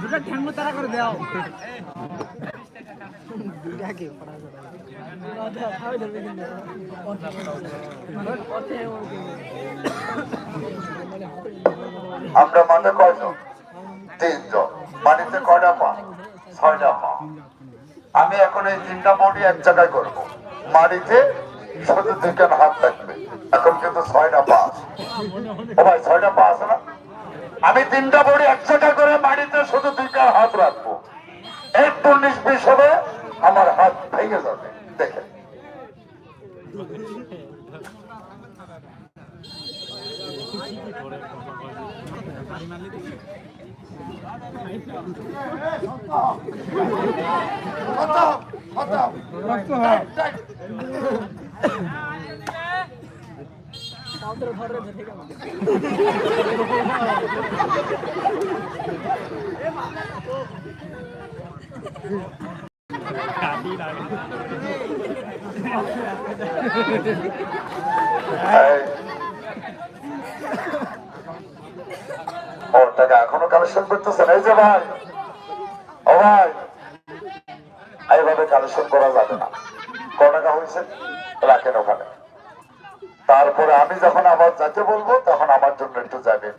দুটা ঠ্যাঙ্গু তারা করে দাও আমরা মাঠে কয়জন? তিনজন। মাটিতে কয়টা পা ছয়টা পা আমি এখন এই তিনটা বডি এক জায়গায় করব। মাটিতে শুধু দুইখান হাত থাকবে। এখন কিন্তু ছয়টা পা। ও ভাই, ছয়টা পা আছে না? আমি তিনটা বডি এক জায়গায় করে মাটিতে শুধু দুইখান হাত রাখব। একটু বিশ হবে আমার হাত ভেঙে যাবে। দেখে এই। টাকা এখনও কালেকশন করতেছেন? এই যে ভাই। ও ভাই। এইভাবে কালেকশন করা যাবে না। ক টাকা হয়েছে? রাখেন ওখানে। তারপরে আমি যখন আবার যাকে বলব, তখন আমার জন্য একটু যাবেন।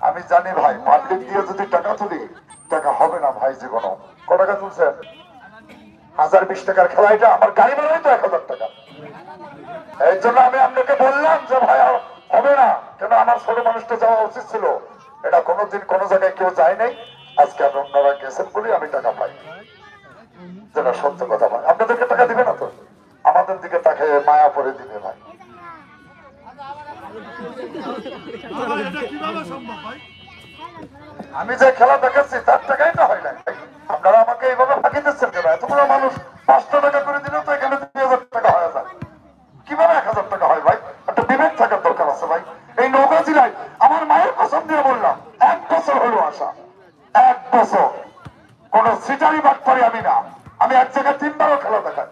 আমি জানি ভাই পাবলিক দিয়ে যদি টাকা তুলি, টাকা হবে না ভাই কোনো ক টাকা তুলছেন? হাজার বিশ টাকার খেলা এটা? আমার গাড়ি ভাড়াই তো এক হাজার টাকা। এই জন্য আমি আপনাকে বললাম যে ভাই হবে না। কেন আমার ছোট মানুষটা যাওয়া উচিত ছিল? এটা কোনোদিন কোনো জায়গায় কেউ যায় নাই। আজকে আপনি অন্যরা গেছেন বলে আমি টাকা পাই। যেটা সত্য কথা ভাই। আপনাদেরকে টাকা দিবে না তো? আমাদের দিকে তাকে মায়া পরে দিবে ভাই। আমি যে খেলা দেখাচ্ছি, তার টাকাই না হয় না। আপনারা আমাকে এইভাবে ফাঁকি দিচ্ছেন কেন? এতগুলো মানুষ পাঁচশো টাকা করে দিলেও তো এখানে দুই হাজার টাকা হয়ে যায় কীভাবে এক হাজার টাকা হয় ভাই একটা বিবেক থাকার দরকার আছে ভাই এই নৌকা জেলায় আমার মায়ের কসম দিয়ে বললাম এক বছর হলো আসা এক বছর। কোন সিটারি বাদ পারি আমি না। আমি এক জায়গায় তিনবারও খেলা দেখাই।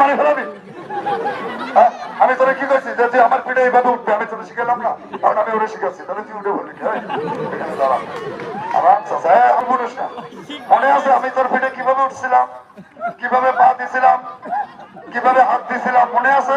মারি ফেলাবি? কি করছি যে আমার পিঠে এইভাবে উঠবে, আমি তোরে শিখালাম না কারণ আমি ওরে শিখাচ্ছি, তাহলে তুই উঠে হ্যাঁ? না। মনে আছে আমি তোর পিঠে কীভাবে উঠছিলাম, কীভাবে পা দিছিলাম, কীভাবে হাত দিছিলাম, মনে আছে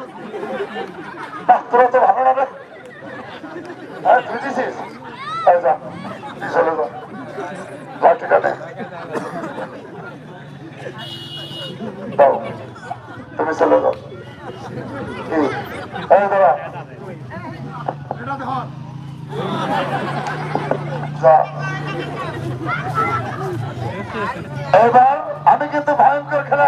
তোরা তো ভালো না হ্যাঁ তুই যা, চলে তুমি চলে যা। এবার আমি কিন্তু ভয়ঙ্কর খেলা